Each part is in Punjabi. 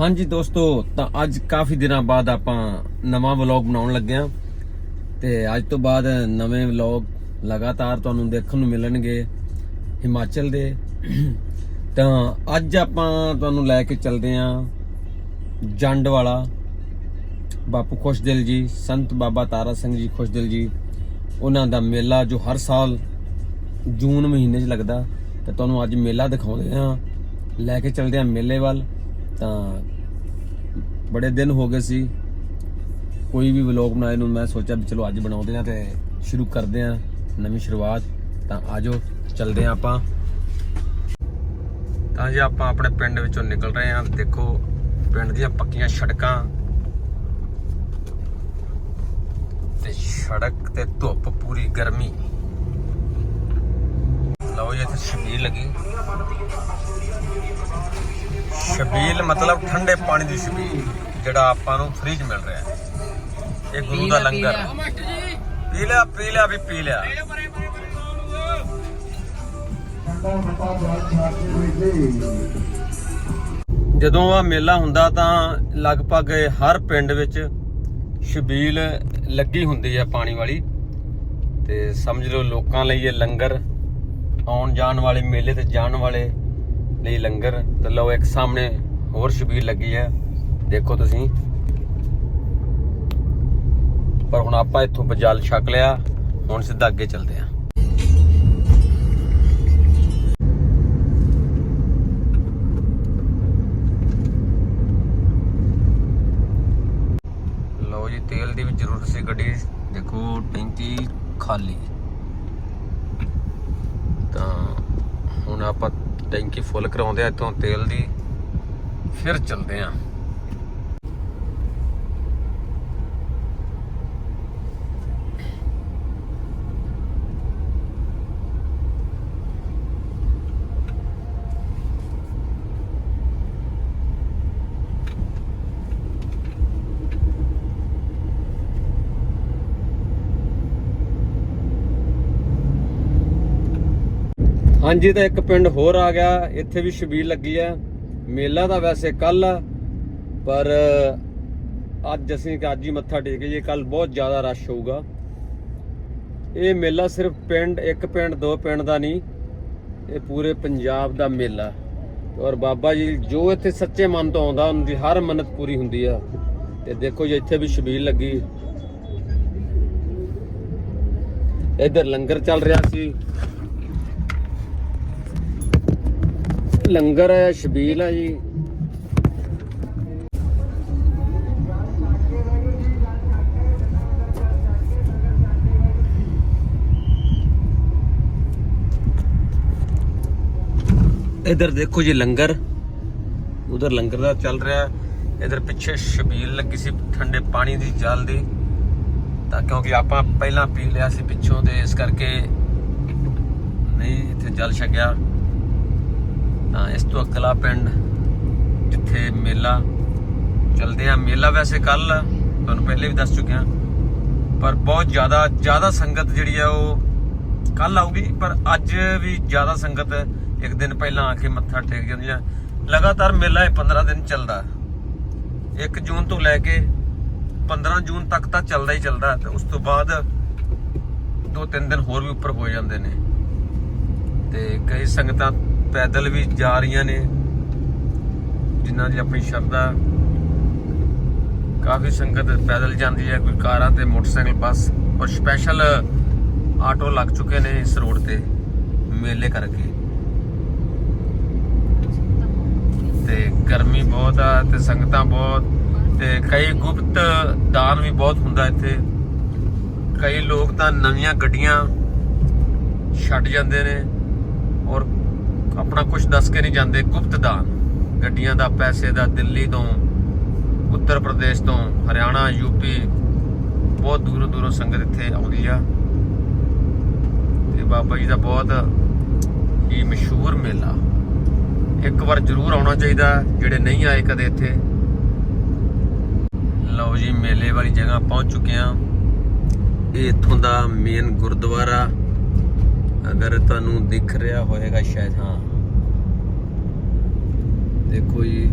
ਹਾਂਜੀ ਦੋਸਤੋ, ਤਾਂ ਅੱਜ ਕਾਫੀ ਦਿਨਾਂ ਬਾਅਦ ਆਪਾਂ ਨਵਾਂ ਵਲੌਗ ਬਣਾਉਣ ਲੱਗੇ ਹਾਂ ਤੇ ਅੱਜ ਤੋਂ ਬਾਅਦ ਨਵੇਂ ਵਲੌਗ ਲਗਾਤਾਰ ਤੁਹਾਨੂੰ ਦੇਖਣ ਨੂੰ ਮਿਲਣਗੇ ਹਿਮਾਚਲ ਦੇ। ਤਾਂ ਅੱਜ ਆਪਾਂ ਤੁਹਾਨੂੰ ਲੈ ਕੇ ਚੱਲਦੇ ਹਾਂ ਜੰਡ ਵਾਲਾ ਬਾਪੂ ਖੁਸ਼ਦਿਲ ਜੀ, ਸੰਤ ਬਾਬਾ ਤਾਰਾ ਸਿੰਘ ਜੀ ਖੁਸ਼ਦਿਲ ਜੀ, ਉਹਨਾਂ ਦਾ ਮੇਲਾ ਜੋ ਹਰ ਸਾਲ ਜੂਨ ਮਹੀਨੇ 'ਚ ਲੱਗਦਾ। ਤੇ ਤੁਹਾਨੂੰ ਅੱਜ ਮੇਲਾ ਦਿਖਾਉਂਦੇ ਹਾਂ ਲੈ ਕੇ ਚੱਲਦੇ ਹਾਂ ਮੇਲੇ ਵੱਲ। ਤਾਂ ਬੜੇ ਦਿਨ ਹੋ ਗਏ ਸੀ। ਕੋਈ ਵੀ ਵਲੌਗ ਬਣਾਏ ਨੂੰ ਮੈਂ ਸੋਚਿਆ ਵੀ ਚਲੋ ਅੱਜ ਬਣਾਉਂਦੇ ਹਾਂ ਤੇ ਸ਼ੁਰੂ ਕਰਦੇ ਹਾਂ ਨਵੀਂ ਸ਼ੁਰੂਆਤ। ਤਾਂ ਆਜੋ, ਚੱਲਦੇ ਹਾਂ ਆਪਾਂ। ਤਾਂ ਜੇ ਆਪਾਂ ਆਪਣੇ ਪਿੰਡ ਵਿੱਚੋਂ ਨਿਕਲ ਰਹੇ ਹਾਂ। ਦੇਖੋ, ਪਿੰਡ ਦੀਆਂ ਪੱਕੀਆਂ ਸੜਕਾਂ। ਤੇ ਸੜਕ ਤੇ ਧੁੱਪ ਪੂਰੀ ਗਰਮੀ। ਲਓ ਜੀ, ਇੱਥੇ ਸ਼ਮੀਰ ਲੱਗੀ। ਛਬੀਲ ਮਤਲਬ ਠੰਡੇ ਪਾਣੀ ਦੀ ਛਬੀਲ ਜਿਹੜਾ ਆਪਾਂ ਨੂੰ ਫ੍ਰੀ ਚ ਮਿਲ ਰਿਹਾ ਹੈ। ਇਹ ਗੁਰੂ ਦਾ ਲੰਗਰ। ਪੀ ਲਿਆ ਪੀ ਲਿਆ ਵੀ ਪੀ ਲਿਆ ਜਦੋਂ ਆ ਮੇਲਾ ਹੁੰਦਾ ਤਾਂ ਲਗਭਗ ਹਰ ਪਿੰਡ ਵਿੱਚ ਛਬੀਲ ਲੱਗੀ ਹੁੰਦੀ ਹੈ ਪਾਣੀ ਵਾਲੀ। ਤੇ ਸਮਝ ਲਓ ਲੋਕਾਂ ਲਈ ਇਹ ਲੰਗਰ ਆਉਣ ਜਾਣ ਵਾਲੇ ਮੇਲੇ ਤੇ ਜਾਣ ਵਾਲੇ ਲਈ ਲੰਗਰ, ਤੇ ਲਓ ਇੱਕ ਸਾਹਮਣੇ ਹੋਰ ਸ਼ਬੀਰ ਲੱਗੀ ਹੈ। ਦੇਖੋ ਤੁਸੀਂ। ਪਰ ਹੁਣ ਆਪਾਂ ਇੱਥੋਂ ਬਜਲ ਛਕ ਲਿਆ, ਹੁਣ ਸਿੱਧਾ ਅੱਗੇ ਚੱਲਦੇ ਆਂ ਲਓ ਜੀ, ਤੇਲ ਦੀ ਵੀ ਜ਼ਰੂਰਤ ਸੀ ਗੱਡੀ ਦੇਖੋ, ਟੈਂਕੀ ਖਾਲੀ। ਤਾਂ ਹੁਣ ਆਪਾਂ ਟੈਂਕੀ ਫੁੱਲ ਕਰਾਉਂਦੇ ਆ ਇੱਥੋਂ ਤੇਲ ਦੀ। ਫਿਰ ਚੱਲਦੇ ਆਂ। ਹਾਂਜੀ, ਤਾਂ ਇੱਕ ਪਿੰਡ ਹੋਰ ਆ ਗਿਆ, ਇੱਥੇ ਵੀ ਸ਼ਬੀਲ ਲੱਗੀ ਆ। ਮੇਲਾ ਤਾਂ ਵੈਸੇ ਕੱਲ ਆ, ਪਰ ਅੱਜ ਅਸੀਂ ਅੱਜ ਹੀ ਮੱਥਾ ਟੇਕ ਟੇਕੀਏ ਕੱਲ ਬਹੁਤ ਜ਼ਿਆਦਾ ਰਸ਼ ਹੋਊਗਾ। ਇਹ ਮੇਲਾ ਸਿਰਫ ਪਿੰਡ, ਇੱਕ ਪਿੰਡ, ਦੋ ਪਿੰਡ ਦਾ ਨਹੀਂ, ਇਹ ਪੂਰੇ ਪੰਜਾਬ ਦਾ ਮੇਲਾ। ਔਰ ਬਾਬਾ ਜੀ, ਜੋ ਇੱਥੇ ਸੱਚੇ ਮਨ ਤੋਂ ਆਉਂਦਾ, ਉਹਨਾਂ ਦੀ ਹਰ ਮੰਨਤ ਪੂਰੀ ਹੁੰਦੀ ਆ। ਤੇ ਦੇਖੋ ਜੀ, ਇੱਥੇ ਵੀ ਛਬੀਲ ਲੱਗੀ। ਇੱਧਰ ਲੰਗਰ ਚੱਲ ਰਿਹਾ ਸੀ। ਲੰਗਰ ਹੈ, ਸ਼ਬੀਲ ਹੈ ਜੀ। ਇਧਰ ਦੇਖੋ ਜੀ ਲੰਗਰ। ਉਧਰ ਲੰਗਰ ਦਾ ਚੱਲ ਰਿਹਾ ਹੈ। ਇਧਰ ਪਿੱਛੇ ਛਬੀਲ ਲੱਗੀ ਸੀ ਠੰਡੇ ਪਾਣੀ ਦੀ ਜਲ ਦੀ। ਤਾਂ ਕਿਉਂਕਿ ਆਪਾਂ ਪਹਿਲਾਂ ਪੀ ਲਿਆ ਸੀ ਪਿੱਛੋਂ ਤੇ ਇਸ ਕਰਕੇ ਨਹੀਂ ਇੱਥੇ ਜਲ ਛਕਿਆ। ਤਾਂ ਇਸ ਤੋਂ ਅਗਲਾ ਪਿੰਡ ਜਿੱਥੇ ਮੇਲਾ ਚਲਦੇ ਆ। ਮੇਲਾ ਵੈਸੇ ਕੱਲ ਤੁਹਾਨੂੰ ਪਹਿਲੇ ਵੀ ਦੱਸ ਚੁੱਕਿਆ, ਪਰ ਬਹੁਤ ਜ਼ਿਆਦਾ ਜ਼ਿਆਦਾ ਸੰਗਤ ਜਿਹੜੀ ਆ ਉਹ ਕੱਲ ਆਊਗੀ, ਪਰ ਅੱਜ ਵੀ ਜ਼ਿਆਦਾ ਸੰਗਤ ਇੱਕ ਦਿਨ ਪਹਿਲਾਂ ਆ ਕੇ ਮੱਥਾ ਟੇਕ ਜਾਂਦੀ ਆ। ਲਗਾਤਾਰ ਮੇਲਾ ਇਹ 15 ਦਿਨ ਚੱਲਦਾ। 1 ਜੂਨ ਤੋਂ ਲੈ ਕੇ 15 ਜੂਨ ਤੱਕ ਤਾਂ ਚੱਲਦਾ ਹੀ ਚੱਲਦਾ, ਤੇ ਉਸ ਤੋਂ ਬਾਅਦ ਦੋ ਤਿੰਨ ਦਿਨ ਹੋਰ ਵੀ ਉੱਪਰ ਹੋ ਜਾਂਦੇ ਨੇ। ਤੇ ਕਈ ਸੰਗਤਾਂ ਪੈਦਲ ਵੀ ਜਾ ਰਹੀਆਂ ਨੇ, ਜਿਨ੍ਹਾਂ ਦੀ ਆਪਣੀ ਸ਼ਰਧਾ। ਕਾਫੀ ਸੰਗਤ ਪੈਦਲ ਜਾਂਦੀ ਹੈ, ਕੋਈ ਕਾਰਾਂ ਤੇ, ਮੋਟਰਸਾਈਕਲ, ਬੱਸ ਔਰ ਸਪੈਸ਼ਲ ਆਟੋ ਲੱਗ ਚੁੱਕੇ ਨੇ ਇਸ ਰੋਡ ਤੇ, ਮੇਲੇ ਕਰਕੇ। ਤੇ ਗਰਮੀ ਬਹੁਤ ਆ ਤੇ ਸੰਗਤਾਂ ਬਹੁਤ, ਤੇ ਕਈ ਗੁਪਤ ਦਾਨ ਵੀ ਬਹੁਤ ਹੁੰਦਾ ਇੱਥੇ। ਕਈ ਲੋਕ ਤਾਂ ਨਵੀਆਂ ਗੱਡੀਆਂ ਛੱਡ ਜਾਂਦੇ ਨੇ। ਆਪਣਾ ਕੁਝ ਦੱਸ ਕੇ ਨਹੀਂ ਜਾਂਦੇ ਗੁਪਤ ਦਾਨ ਗੱਡੀਆਂ ਦਾ ਪੈਸੇ ਦਾ ਦਿੱਲੀ ਤੋਂ, ਉੱਤਰ ਪ੍ਰਦੇਸ਼ ਤੋਂ, ਹਰਿਆਣਾ ਯੂਪੀ ਬਹੁਤ ਦੂਰੋਂ ਦੂਰੋਂ ਸੰਗਤ ਇੱਥੇ ਆਉਂਦੀ ਆ। ਤੇ ਬਾਬਾ ਜੀ ਦਾ ਬਹੁਤ ਹੀ ਮਸ਼ਹੂਰ ਮੇਲਾ। ਇੱਕ ਵਾਰ ਜ਼ਰੂਰ ਆਉਣਾ ਚਾਹੀਦਾ, ਜਿਹੜੇ ਨਹੀਂ ਆਏ ਕਦੇ ਇੱਥੇ। ਲਓ ਜੀ, ਮੇਲੇ ਵਾਲੀ ਜਗ੍ਹਾ ਪਹੁੰਚ ਚੁੱਕੇ ਆ ਇਹ ਇੱਥੋਂ ਦਾ ਮੇਨ ਗੁਰਦੁਆਰਾ। ਅਗਰ ਤੁਹਾਨੂੰ ਦਿਖ ਰਿਹਾ ਹੋਵੇਗਾ ਸ਼ਾਇਦ, ਹਾਂ। ਦੇਖੋ ਜੀ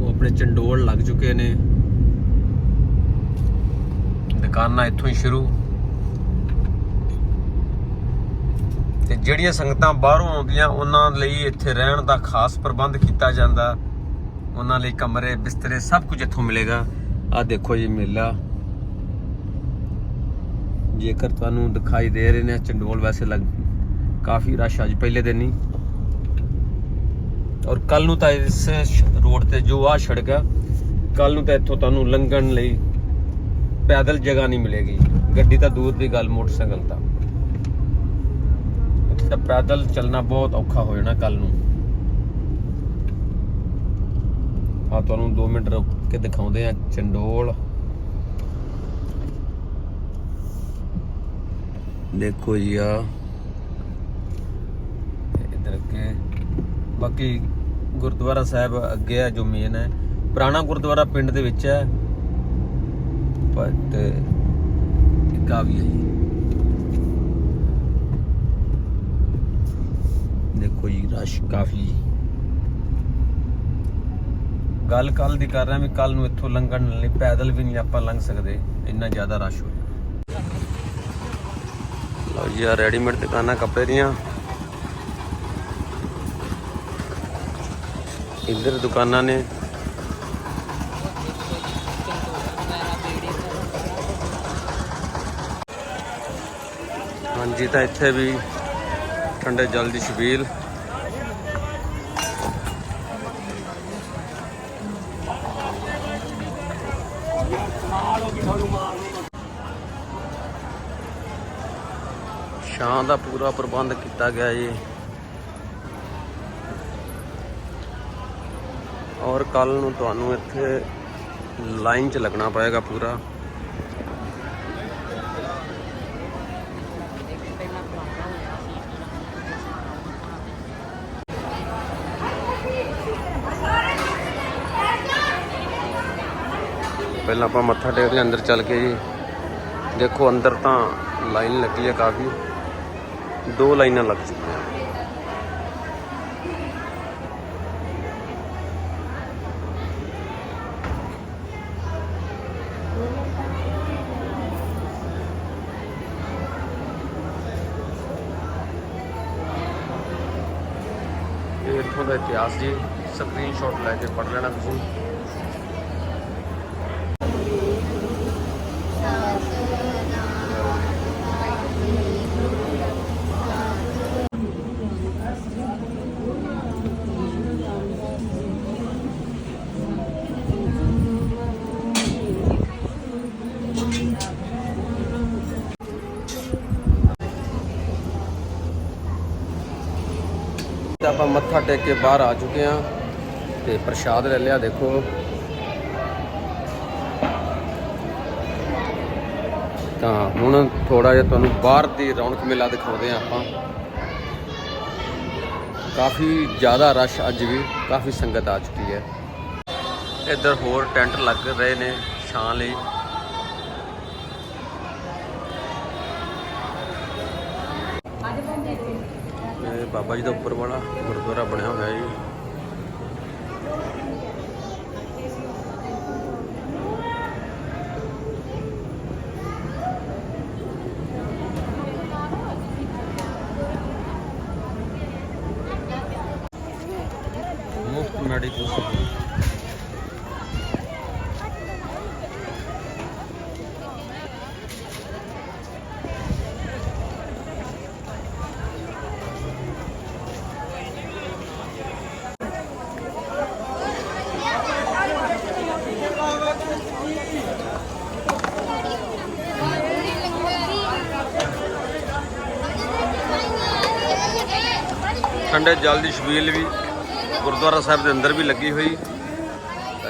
ਉਹ ਆਪਣੇ ਚੰਡੋਲ ਲੱਗ ਚੁੱਕੇ ਨੇ। ਦੁਕਾਨਾਂ ਇੱਥੋਂ ਹੀ ਸ਼ੁਰੂ। ਤੇ ਜਿਹੜੀਆਂ ਸੰਗਤਾਂ ਬਾਹਰੋਂ ਆਉਂਦੀਆਂ, ਉਹਨਾਂ ਲਈ ਇੱਥੇ ਰਹਿਣ ਦਾ ਖਾਸ ਪ੍ਰਬੰਧ ਕੀਤਾ ਜਾਂਦਾ। ਉਹਨਾਂ ਲਈ ਕਮਰੇ, ਬਿਸਤਰੇ ਸਭ ਕੁਝ ਇੱਥੋਂ ਮਿਲੇਗਾ। ਆ ਦੇਖੋ ਜੀ ਮੇਲਾ। ਜੇਕਰ ਤੁਹਾਨੂੰ ਦਿਖਾਈ ਦੇ ਰਹੇ ਨੇ ਚੰਡੋਲ ਵੈਸੇ ਲੱਗ ਕਾਫੀ ਰਸ਼ ਅੱਜ ਪਹਿਲੇ ਦਿਨ ਹੀ। ਔਰ ਕੱਲ ਨੂੰ ਤਾਂ ਇਸ ਰੋਡ ਤੇ ਜੋ ਆ ਸੜਕ ਆ, ਕੱਲ ਨੂੰ ਤਾਂ ਇੱਥੋਂ ਤੁਹਾਨੂੰ ਲੰਘਣ ਲਈ ਪੈਦਲ ਜਗ੍ਹਾ ਨਹੀਂ ਮਿਲੇਗੀ। ਗੱਡੀ ਤਾਂ ਦੂਰ ਦੀ ਗੱਲ, ਮੋਟਰਸਾਈਕਲ ਤਾਂ। ਤਾਂ ਪੈਦਲ ਚੱਲਣਾ ਬਹੁਤ ਔਖਾ ਹੋ ਜਾਣਾ ਕੱਲ ਨੂੰ। ਆ ਤੁਹਾਨੂੰ 2 ਮਿੰਟ ਰੁਕ ਕੇ ਦਿਖਾਉਂਦੇ ਆ, ਚੰਡੋਲ। ਦੇਖੋ ਜੀ ਆ ਇਧਰ ਅੱਗੇ। ਬਾਕੀ ਗੁਰਦੁਆਰਾ ਸਾਹਿਬ ਅੱਗੇ ਆ ਜੋ ਮੇਨ ਹੈ। ਪੁਰਾਣਾ ਗੁਰਦੁਆਰਾ ਪਿੰਡ ਦੇ ਵਿੱਚ ਹੈ। ਬਟ ਇੱਕ ਆ ਵੀ ਹੈ ਜੀ। ਦੇਖੋ ਜੀ, ਰਸ਼ ਕਾਫੀ ਗੱਲ ਕੱਲ ਦੀ ਕਰ ਰਿਹਾ ਵੀ ਕੱਲ ਨੂੰ ਇੱਥੋਂ ਲੰਘਣ ਲਈ ਪੈਦਲ ਵੀ ਨਹੀਂ ਆਪਾਂ ਲੰਘ ਸਕਦੇ। ਇੰਨਾ ਜ਼ਿਆਦਾ ਰਸ਼ ਹੋ ਲਓ ਜੀ ਆ ਰੈਡੀਮੇਡ ਦੁਕਾਨਾਂ ਕੱਪੜੇ ਦੀਆਂ। ਇੱਧਰ ਦੁਕਾਨਾਂ ਨੇ। ਹਾਂਜੀ, ਤਾਂ ਇੱਥੇ ਵੀ ਠੰਡੇ ਜਲ ਦੀ ਛਬੀਲ। ਛਾਂ ਦਾ ਪੂਰਾ ਪ੍ਰਬੰਧ ਕੀਤਾ ਗਿਆ ਜੀ। ਔਰ ਕੱਲ ਨੂੰ ਤੁਹਾਨੂੰ ਇੱਥੇ ਲਾਈਨ 'ਚ ਲੱਗਣਾ ਪਏਗਾ ਪੂਰਾ। ਪਹਿਲਾਂ ਆਪਾਂ ਮੱਥਾ ਟੇਕਦੇ ਲਿਆ ਅੰਦਰ ਚੱਲ ਕੇ ਜੀ। ਦੇਖੋ, ਅੰਦਰ ਤਾਂ ਲਾਈਨ ਲੱਗੀ ਹੈ ਕਾਫੀ। ਦੋ ਲਾਈਨਾਂ ਲੱਗ ਚੁੱਕੀਆਂ ਇਹ ਇੱਥੋਂ ਦਾ ਇਤਿਹਾਸ ਜੀ ਸਕਰੀਨਸ਼ਾਟ ਲੈ ਕੇ ਪੜ ਲੈਣਾ ਤੁਸੀਂ। ਆਪਾਂ ਮੱਥਾ ਟੇਕ ਕੇ ਬਾਹਰ ਆ ਚੁੱਕੇ ਆ ਤੇ ਪ੍ਰਸ਼ਾਦ ਲੈ ਲਿਆ, ਦੇਖੋ। ਤਾਂ ਹੁਣ ਥੋੜਾ ਜਿਹਾ ਤੁਹਾਨੂੰ ਬਾਹਰ ਦੀ ਰੌਣਕ ਮੇਲਾ ਦਿਖਾਉਂਦੇ ਆ ਆਪਾਂ। ਕਾਫੀ ਜ਼ਿਆਦਾ ਰਸ਼ ਅੱਜ ਵੀ, ਕਾਫੀ ਸੰਗਤ ਆ ਚੁੱਕੀ ਹੈ। ਇੱਧਰ ਹੋਰ ਟੈਂਟ ਲੱਗ ਰਹੇ ਨੇ, ਛਾਂ ਲਈ ਇਹ ਬਾਬਾ ਜੀ ਦਾ ਉੱਪਰ ਵਾਲਾ ਗੁਰਦੁਆਰਾ ਬਣਿਆ ਹੋਇਆ ਹੈ ਜੀ। ਮੁਫਤ ਮੈਡੀਕਲ ਠੰਡੇ ਜਲ ਦੀ ਛਬੀਲ ਵੀ ਗੁਰਦੁਆਰਾ ਸਾਹਿਬ ਦੇ ਅੰਦਰ ਵੀ ਲੱਗੀ ਹੋਈ।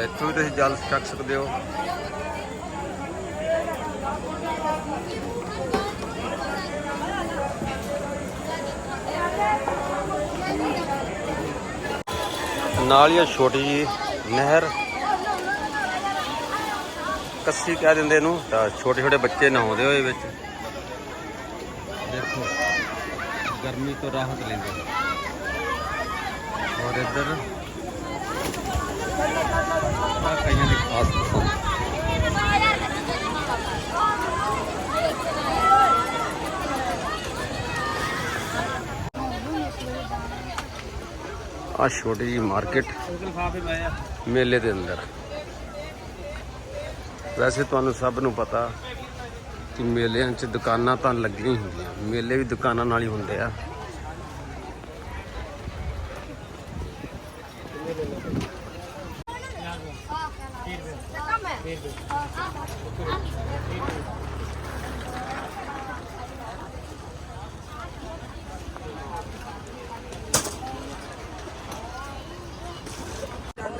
ਇੱਥੋਂ ਵੀ ਤੁਸੀਂ ਜਲ ਚੱਕ ਸਕਦੇ ਹੋ। ਨਾਲ ਹੀ ਛੋਟੀ ਜੀ ਨਹਿਰ। ਕੱਸੀ ਕਹਿ ਦਿੰਦੇ ਇਹਨੂੰ, ਤਾਂ ਛੋਟੇ ਛੋਟੇ ਬੱਚੇ ਨਹਾਉਂਦੇ ਹੋਏ ਵਿੱਚ। ਦੇਖੋ, ਗਰਮੀ ਤੋਂ ਰਾਹਤ ਲੈਂਦੇ ਔਰ ਇੱਧਰ ਖਾਸ ਪਸੰਦ। ਆ ਛੋਟੀ ਜੀ ਮਾਰਕੀਟ ਮੇਲੇ ਦੇ ਅੰਦਰ। ਵੈਸੇ ਤੁਹਾਨੂੰ ਸਭ ਨੂੰ ਪਤਾ ਕਿ ਮੇਲਿਆਂ 'ਚ ਦੁਕਾਨਾਂ ਤਾਂ ਲੱਗੀਆਂ ਹੀ ਹੁੰਦੀਆਂ। ਮੇਲੇ ਵੀ ਦੁਕਾਨਾਂ ਨਾਲ ਹੀ ਹੁੰਦੇ ਆ।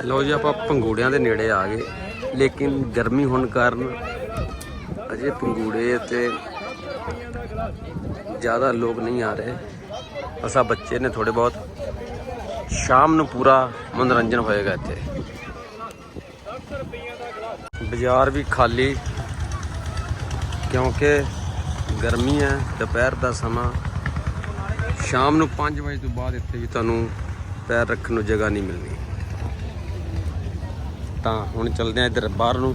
ਲਓ ਜੀ, ਆਪਾਂ ਪੰਗੂੜਿਆਂ ਦੇ ਨੇੜੇ ਆ ਗਏ। ਲੇਕਿਨ ਗਰਮੀ ਹੋਣ ਕਾਰਨ ਅਜੇ ਪੰਗੂੜੇ ਤੇ ਜ਼ਿਆਦਾ ਲੋਕ ਨਹੀਂ ਆ ਰਹੇ। ਅਸਾ ਬੱਚੇ ਨੇ ਥੋੜੇ ਬਹੁਤ ਸ਼ਾਮ ਨੂੰ ਪੂਰਾ ਮਨੋਰੰਜਨ ਹੋਏਗਾ ਇੱਥੇ। ਬਾਜ਼ਾਰ ਵੀ ਖਾਲੀ, ਕਿਉਂਕਿ ਗਰਮੀ ਹੈ, ਦੁਪਹਿਰ ਦਾ ਸਮਾਂ। ਸ਼ਾਮ ਨੂੰ 5 ਵਜੇ ਤੋਂ ਬਾਅਦ ਇੱਥੇ ਵੀ ਤੁਹਾਨੂੰ ਪੈਰ ਰੱਖਣ ਨੂੰ ਜਗ੍ਹਾ ਨਹੀਂ ਮਿਲਣੀ। ਤਾਂ ਹੁਣ ਚੱਲਦੇ ਆ ਇੱਧਰ ਬਾਹਰ ਨੂੰ।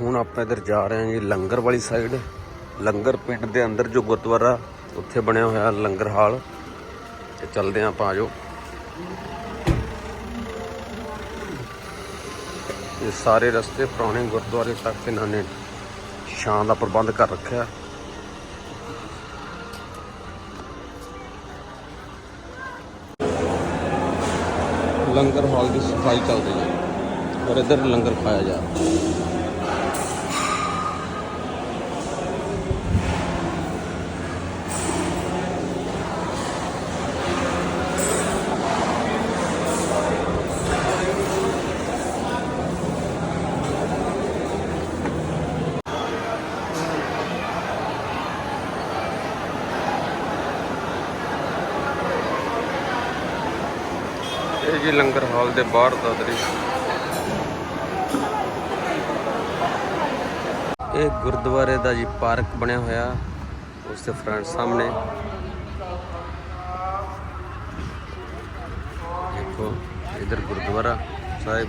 ਹੁਣ ਆਪਾਂ ਇੱਧਰ ਜਾ ਰਹੇ ਹਾਂ ਜੀ ਲੰਗਰ ਵਾਲੀ ਸਾਈਡ ਲੰਗਰ ਪਿੰਡ ਦੇ ਅੰਦਰ ਜੋ ਗੁਰਦੁਆਰਾ, ਉੱਥੇ ਬਣਿਆ ਹੋਇਆ ਲੰਗਰ ਹਾਲ। ਤੇ ਚੱਲਦੇ ਹਾਂ ਆਪਾਂ ਆਜੋ ਇਹ ਸਾਰੇ ਰਸਤੇ ਪੁਰਾਣੇ ਗੁਰਦੁਆਰੇ ਤੱਕ ਇਹਨਾਂ ਨੇ ਛਾਂ ਦਾ ਪ੍ਰਬੰਧ ਕਰ ਰੱਖਿਆ। ਲੰਗਰ ਹਾਲ ਦੀ ਸਫ਼ਾਈ ਚੱਲ ਰਹੀ ਹੈ ਔਰ ਇੱਧਰ ਲੰਗਰ ਖਾਇਆ ਜਾ ਰਿਹਾ ਇਹ ਜੀ, ਲੰਗਰ ਹਾਲ ਦੇ ਬਾਹਰ ਦਾ ਦ੍ਰਿਸ਼। ਇਹ ਗੁਰਦੁਆਰੇ ਦਾ ਜੀ ਪਾਰਕ ਬਣਿਆ ਹੋਇਆ, ਉਸ ਦੇ ਫਰੰਟ ਸਾਹਮਣੇ। ਦੇਖੋ, ਇਧਰ ਗੁਰਦੁਆਰਾ ਸਾਹਿਬ।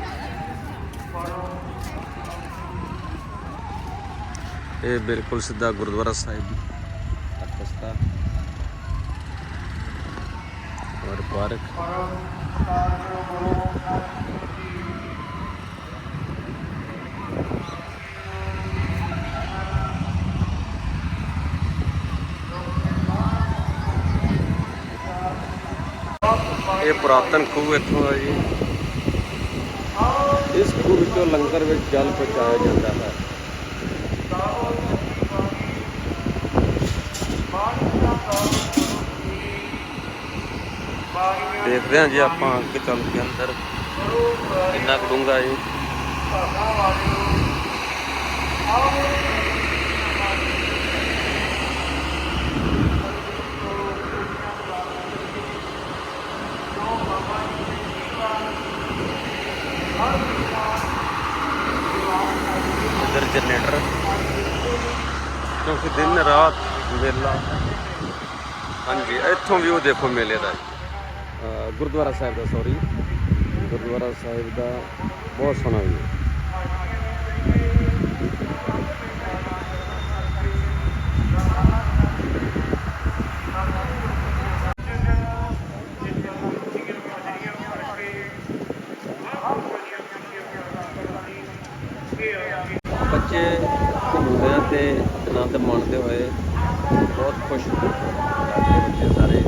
ਇਹ ਬਿਲਕੁਲ ਸਿੱਧਾ ਗੁਰਦੁਆਰਾ ਸਾਹਿਬ। ਦਾ ਰਸਤਾ ਔਰ ਪਾਰਕ ਇਹ ਪੁਰਾਤਨ ਖੂਹ ਇੱਥੋਂ ਦਾ ਜੀ। ਇਸ ਖੂਹ ਵਿੱਚੋਂ ਲੰਗਰ ਵਿੱਚ ਜਲ ਪਹੁੰਚਾਇਆ ਜਾਂਦਾ ਹੈ। ਦੇਖਦੇ ਹਾਂ ਜੀ ਆਪਾਂ ਅੱਗੇ ਚੱਲ ਕੇ ਅੰਦਰ। ਕਿੰਨਾ ਕੁ ਡੂੰਘਾ ਜੀ। ਇੱਧਰ ਜਨਰੇਟਰ। ਕਿਉਂਕਿ ਦਿਨ ਰਾਤ ਵੇਲਾ ਹਾਂਜੀ, ਇੱਥੋਂ ਵੀ ਉਹ ਦੇਖੋ ਮੇਲੇ ਦਾ ਜੀ। ਗੁਰਦੁਆਰਾ ਸਾਹਿਬ ਦਾ ਸੌਰੀ ਗੁਰਦੁਆਰਾ ਸਾਹਿਬ ਦਾ ਬਹੁਤ ਸੋਹਣਾ ਵੀ ਬੱਚੇ ਘੁੰਮਦੇ ਤੇ ਆਨੰਦ ਮਾਣਦੇ ਹੋਏ ਬਹੁਤ ਖੁਸ਼ ਲੱਗਦੇ ਬੱਚੇ ਸਾਰੇ।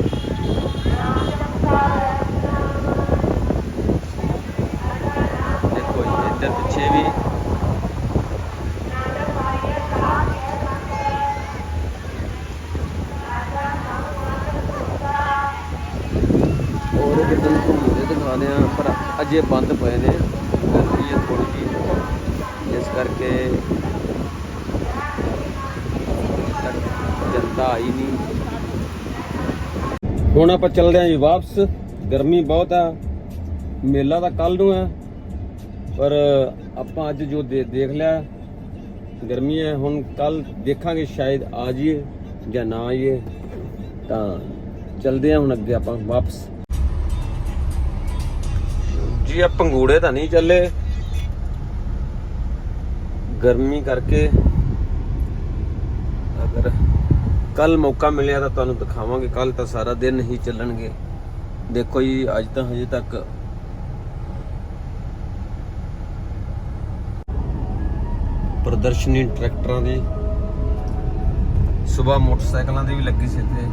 ਇੱਧਰ ਵੀ। ਹੋਰ ਕਿਤੇ ਘੁੰਮਦੇ ਦਿਖਾਉਂਦੇ ਆ, ਪਰ ਅਜੇ ਬੰਦ ਪਏ ਨੇ। ਗਰਮੀ ਹੈ ਥੋੜੀ ਜਿਹੀ ਇਸ ਕਰਕੇ ਤੱਕ ਜਨਤਾ ਆਈ ਨਹੀਂ। ਹੁਣ ਆਪਾਂ ਚੱਲਦੇ ਆਂ ਜੀ ਵਾਪਸ। ਗਰਮੀ ਬਹੁਤ ਆ। ਮੇਲਾ ਤਾਂ ਕੱਲ ਨੂੰ ਹੈ ਪਰ ਆਪਾਂ ਅੱਜ ਜੋ ਦੇ- ਦੇਖ ਲਿਆ, ਗਰਮੀ ਹੈ, ਹੁਣ ਕੱਲ ਦੇਖਾਂਗੇ ਸ਼ਾਇਦ ਆ ਜਾਈਏ ਜਾਂ ਨਾ ਆਈਏ, ਤਾਂ ਚਲਦੇ ਆ ਹੁਣ ਅੱਗੇ ਆਪਾਂ ਵਾਪਸ। ਜੀ ਆ ਪੰਗੂੜੇ ਤਾਂ ਨਹੀਂ ਚੱਲੇ। ਗਰਮੀ ਕਰਕੇ ਅਗਰ ਕੱਲ ਮੌਕਾ ਮਿਲਿਆ ਤਾਂ ਤੁਹਾਨੂੰ ਦਿਖਾਵਾਂਗੇ, ਕੱਲ ਤਾਂ ਸਾਰਾ ਦਿਨ ਹੀ ਚੱਲਣਗੇ। ਦੇਖੋ ਜੀ, ਅੱਜ ਤਾਂ ਹਜੇ ਤੱਕ ਪ੍ਰਦਰਸ਼ਨੀ ਟਰੈਕਟਰਾਂ ਦੀ। ਸਵੇਰ ਮੋਟਰਸਾਈਕਲਾਂ ਦੀ ਵੀ ਲੱਗੀ ਸੀ ਇੱਥੇ।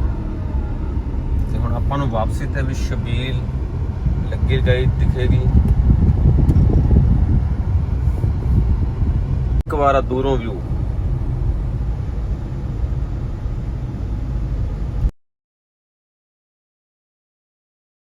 ਤੇ ਹੁਣ ਆਪਾਂ ਨੂੰ ਵਾਪਸੀ ਤੇ ਵੀ ਸ਼ਬੀਲ ਲੱਗੀ ਗਈ, ਦਿਖੇਗੀ। ਇੱਕ ਵਾਰ ਦੂਰੋਂ ਵਿਊ